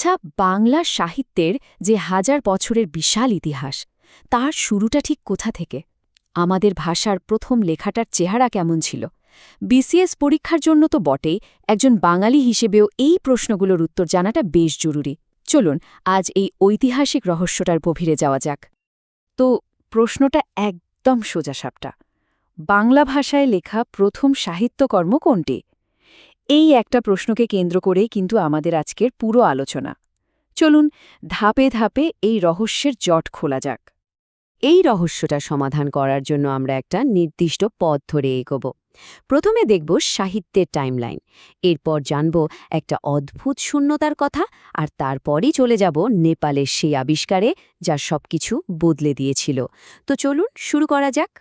আচ্ছা বাংলা সাহিত্যের যে হাজার বছরের বিশাল ইতিহাস, তার শুরুটা ঠিক কোথা থেকে? আমাদের ভাষার প্রথম লেখাটার চেহারা কেমন ছিল? বিসিএস পরীক্ষার জন্য তো বটেই, একজন বাঙালি হিসেবেও এই প্রশ্নগুলোর উত্তর জানাটা বেশ জরুরি। চলুন, আজ এই ঐতিহাসিক রহস্যটার গভীরে যাওয়া যাক। তো, প্রশ্নটা একদম সোজাসাপটা। বাংলা ভাষায় লেখা প্রথম সাহিত্যকর্ম কোনটি? এই একটা প্রশ্নকে কেন্দ্র করেই কিন্তু আমাদের আজকের পুরো আলোচনা। চলুন, ধাপে ধাপে এই রহস্যের জট খোলা যাক। এই রহস্যটা সমাধান করার জন্য আমরা একটা নির্দিষ্ট পথ ধরে এগোব। প্রথমে দেখব সাহিত্যের টাইমলাইন। এরপর জানব একটা অদ্ভুত শূন্যতার কথা আর তারপরই চলে যাব নেপালের সেই আবিষ্কারে যা সবকিছু বদলে দিয়েছিল। তো চলুন শুরু করা যাক।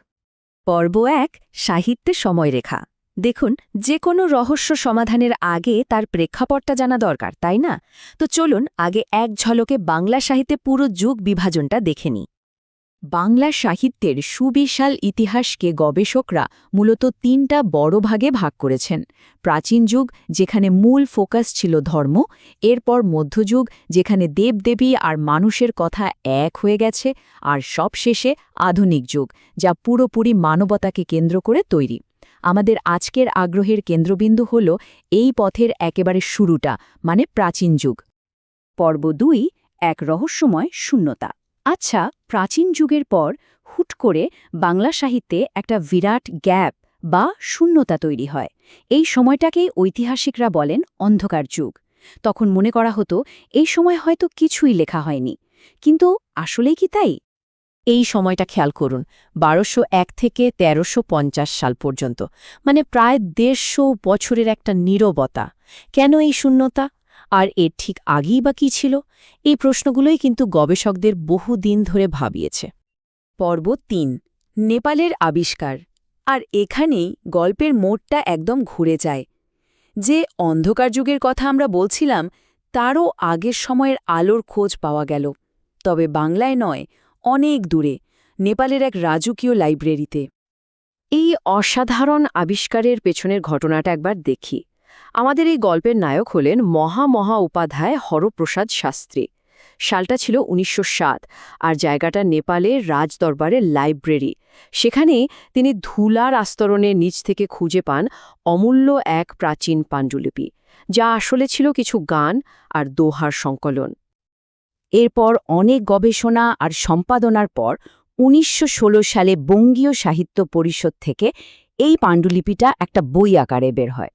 পর্ব এক সাহিত্যে সময়রেখা। দেখুন যে কোনো রহস্য সমাধানের আগে তার প্রেক্ষাপটটা জানা দরকার, তাই না? তো চলুন আগে এক ঝলকে বাংলা সাহিত্যে পুরো যুগ বিভাজনটা দেখে নিই। বাংলা সাহিত্যের সুবিশাল ইতিহাসকে গবেষকরা মূলত তিনটা বড় ভাগে ভাগ করেছেন। প্রাচীন যুগ, যেখানে মূল ফোকাস ছিল ধর্ম, এরপর মধ্যযুগ, যেখানে দেবদেবী আর মানুষের কথা এক হয়ে গেছে, আর সবশেষে আধুনিক যুগ, যা পুরোপুরি মানবতাকে কেন্দ্র করে তৈরি। আমাদের আজকের আগ্রহের কেন্দ্রবিন্দু হল এই পথের একেবারে শুরুটা মানে প্রাচীন যুগ। পর্ব দুই, এক রহস্যময় শূন্যতা। আচ্ছা প্রাচীন যুগের পর হুট করে বাংলা সাহিত্যে একটা বিরাট গ্যাপ বা শূন্যতা তৈরি হয়। এই সময়টাকেই ঐতিহাসিকরা বলেন অন্ধকার যুগ। তখন মনে করা হতো, এই সময় হয়তো কিছুই লেখা হয়নি। কিন্তু আসলেই কি তাই? এই সময়টা খেয়াল করুন, বারোশো এক থেকে তেরোশো সাল পর্যন্ত মানে প্রায় দেড়শো বছরের একটা নীরবতা। কেন এই শূন্যতা? আর এর ঠিক আগেই বা কী ছিল? এই প্রশ্নগুলোই কিন্তু গবেষকদের বহু দিন ধরে ভাবিয়েছে। পর্ব তিন, নেপালের আবিষ্কার। আর এখানেই গল্পের মোড়টা একদম ঘুরে যায়। যে অন্ধকার যুগের কথা আমরা বলছিলাম, তারও আগের সময়ের আলোর খোঁজ পাওয়া গেল। তবে বাংলায় নয় অনেক দূরে, নেপালের এক রাজকীয় লাইব্রেরিতে। এই অসাধারণ আবিষ্কারের পেছনের ঘটনাটা একবার দেখি। আমাদের এই গল্পের নায়ক হলেন মহা মহা উপাধ্যায় হরপ্রসাদ শাস্ত্রী। সালটা ছিল উনিশশো সাত আর জায়গাটা নেপালের রাজদরবারের লাইব্রেরি। সেখানে তিনি ধুলার আস্তরণের নিচ থেকে খুঁজে পান অমূল্য এক প্রাচীন পাণ্ডুলিপি, যা আসলে ছিল কিছু গান আর দোহার সংকলন। এরপর অনেক গবেষণা আর সম্পাদনার পর উনিশশো ষোলো সালে বঙ্গীয় সাহিত্য পরিষদ থেকে এই পাণ্ডুলিপিটা একটা বই আকারে বের হয়।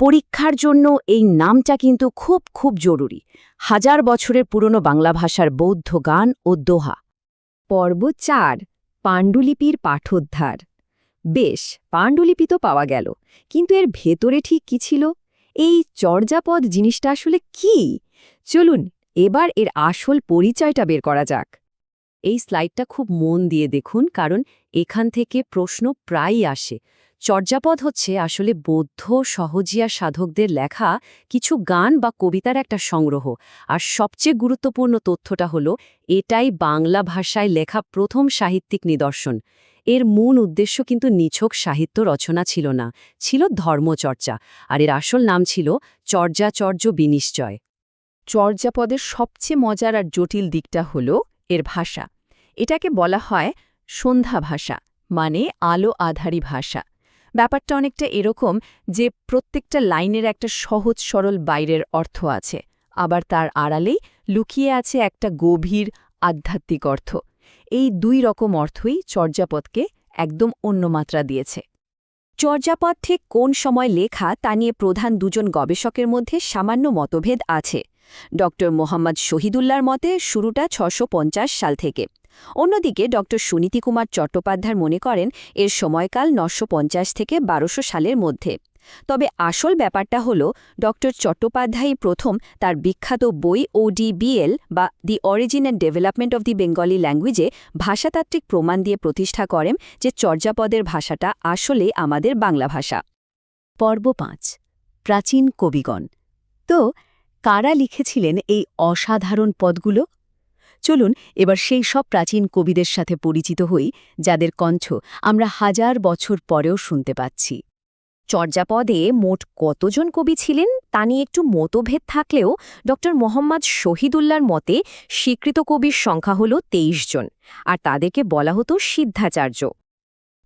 পরীক্ষার জন্য এই নামটা কিন্তু খুব খুব জরুরি। হাজার বছরের পুরনো বাংলা ভাষার বৌদ্ধ গান ও দোহা। পর্ব চার, পাণ্ডুলিপির পাঠোদ্ধার। বেশ, পাণ্ডুলিপি তো পাওয়া গেল, কিন্তু এর ভেতরে ঠিক কি ছিল? এই চর্যাপদ জিনিসটা আসলে কি? চলুন এবার এর আসল পরিচয়টা বের করা যাক। এই স্লাইডটা খুব মন দিয়ে দেখুন, কারণ এখান থেকে প্রশ্ন প্রায়ই আসে। চর্যাপদ হচ্ছে আসলে বৌদ্ধ সহজিয়া সাধকদের লেখা কিছু গান বা কবিতার একটা সংগ্রহ, আর সবচেয়ে গুরুত্বপূর্ণ তথ্যটা হলো, এটাই বাংলা ভাষায় লেখা প্রথম সাহিত্যিক নিদর্শন। এর মূল উদ্দেশ্য কিন্তু নিছক সাহিত্য রচনা ছিল না, ছিল ধর্মচর্চা, আর এর আসল নাম ছিল চর্যাচর্য বিনিশ্চয়। চর্যাপদের সবচেয়ে মজার আর জটিল দিকটা হল এর ভাষা। এটাকে বলা হয় সন্ধ্যা ভাষা মানে আলো আধারী ভাষা। ব্যাপারটা অনেকটা এরকম যে প্রত্যেকটা লাইনের একটা সহজ সরল বাইরের অর্থ আছে, আবার তার আড়ালেই লুকিয়ে আছে একটা গভীর আধ্যাত্মিক অর্থ। এই দুই রকম অর্থই চর্যাপদকে একদম অন্য মাত্রা দিয়েছে। চর্যাপদ ঠিক কোন সময় লেখা তা নিয়ে প্রধান দুজন গবেষকের মধ্যে সামান্য মতভেদ আছে। ড. মোহাম্মদ শহীদুল্লার মতে, শুরুটা ছশো সাল থেকে। অন্যদিকে ড. সুনীতি কুমার চট্টোপাধ্যায় মনে করেন, এর সময়কাল নশো থেকে বারোশো সালের মধ্যে। তবে আসল ব্যাপারটা হল, ড. চট্টোপাধ্যায় প্রথম তার বিখ্যাত বই ওডিবিএল বা the origin and development of the Bengali ল্যাঙ্গুয়েজে ভাষাতাত্ত্বিক প্রমাণ দিয়ে প্রতিষ্ঠা করেন, যে চর্যাপদের ভাষাটা আসলে আমাদের বাংলা ভাষা। পর্ব পাঁচ, প্রাচীন কবিগণ। তো কারা লিখেছিলেন এই অসাধারণ পদগুলো? চলুন এবার সেই সব প্রাচীন কবিদের সাথে পরিচিত হই, যাদের কণ্ঠ আমরা হাজার বছর পরেও শুনতে পাচ্ছি। চর্যাপদে মোট কতজন কবি ছিলেন তা নিয়ে একটু মতভেদ থাকলেও ড মোহাম্মদ শহীদুল্লাহর মতে স্বীকৃত কবির সংখ্যা হল ২৩ জন, আর তাদেরকে বলা হতো সিদ্ধাচার্য।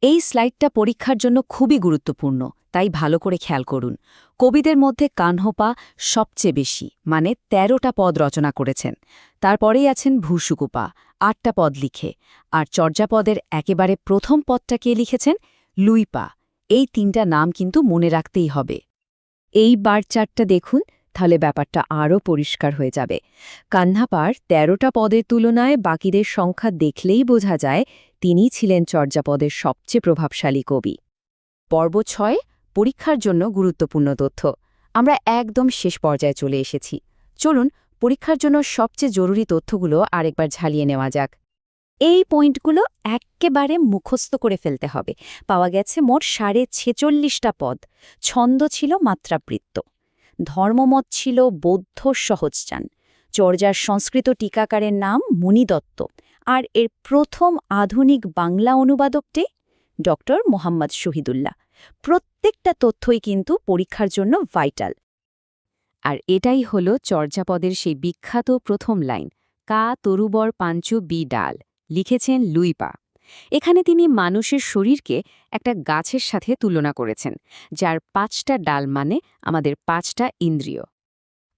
এই স্লাইডটা পরীক্ষার জন্য খুবই গুরুত্বপূর্ণ। তাই ভালো করে খেয়াল করুন। কবিদের মধ্যে কানহপা সবচেয়ে বেশি মানে ১৩টা পদ রচনা করেছেন। তারপরেই আছেন ভূসুকুপা, আটটা পদ লিখে। আর চর্যাপদের একেবারে প্রথম পদটা কে লিখেছেন? লুইপা। এই তিনটা নাম কিন্তু মনে রাখতেই হবে। এই বার চারটা দেখুন, তাহলে ব্যাপারটা আরও পরিষ্কার হয়ে যাবে। কান্নাপার তেরোটা পদের তুলনায় বাকিদের সংখ্যা দেখলেই বোঝা যায় তিনি ছিলেন চর্যাপদের সবচেয়ে প্রভাবশালী কবি। পর্ব ছয় পরীক্ষার জন্য গুরুত্বপূর্ণ তথ্য। আমরা একদম শেষ পর্যায়ে চলে এসেছি। চলুন, পরীক্ষার জন্য সবচেয়ে জরুরি তথ্যগুলো আরেকবার ঝালিয়ে নেওয়া যাক। এই পয়েন্টগুলো এক্কেবারে মুখস্থ করে ফেলতে হবে। পাওয়া গেছে মোট সাড়ে ছেচল্লিশটা পদ। ছন্দ ছিল মাত্রাবৃত্ত। ধর্মমত ছিল বৌদ্ধ সহজচান চর্যার সংস্কৃত টিকাকারের নাম মুনিদত্ত। আর এর প্রথম আধুনিক বাংলা অনুবাদকটি ড মোহাম্মদ শহীদুল্লাহ। প্রত্যেকটা তথ্যই কিন্তু পরীক্ষার জন্য ভাইটাল আর এটাই হল চর্যাপদের সেই বিখ্যাত প্রথম লাইন, কা তরুবর পাঞ্চু বি ডাল লিখেছেন লুইপা। এখানে তিনি মানুষের শরীরকে একটা গাছের সাথে তুলনা করেছেন, যার পাঁচটা ডাল মানে আমাদের পাঁচটা ইন্দ্রিয়।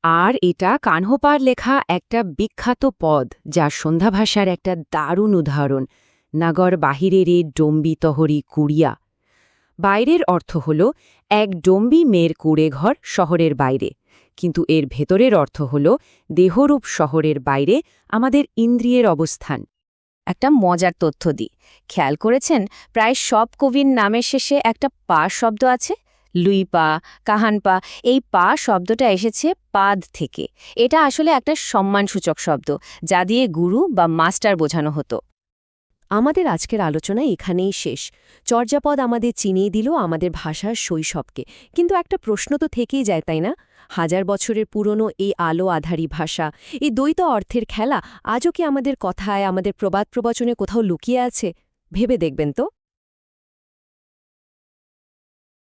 আর এটা কানহোপার লেখা একটা বিখ্যাত পদ, যা সন্ধ্যা ভাষার একটা দারুণ উদাহরণ, নাগর বাহিরেরে ডম্বি তহরি কুড়িয়া বাইরের অর্থ হল এক ডম্বি মেয়ের কুড়ে ঘর শহরের বাইরে। কিন্তু এর ভেতরের অর্থ হল দেহরূপ শহরের বাইরে আমাদের ইন্দ্রিয়ের অবস্থান। একটা মজার তথ্য দিই। খেয়াল করেছেন? প্রায় সব কবির নামের শেষে একটা পা শব্দ আছে? লুইপা কাহানপা এই পা শব্দটা এসেছে পাদ থেকে। এটা আসলে একটা সম্মানসূচক শব্দ, যা দিয়ে গুরু বা মাস্টার বোঝানো হতো। আমাদের আজকের আলোচনা এখানেই শেষ। চর্যাপদ আমাদের চিনিয়ে দিল আমাদের ভাষার শৈশবকে। কিন্তু একটা প্রশ্ন তো থেকেই যায়, তাই না? হাজার বছরের পুরনো এই আলো আধারী ভাষা, এই দ্বৈত অর্থের খেলা, আজও কি আমাদের কথায়, আমাদের প্রবাদ প্রবচনে কোথাও লুকিয়ে আছে? ভেবে দেখবেন তো।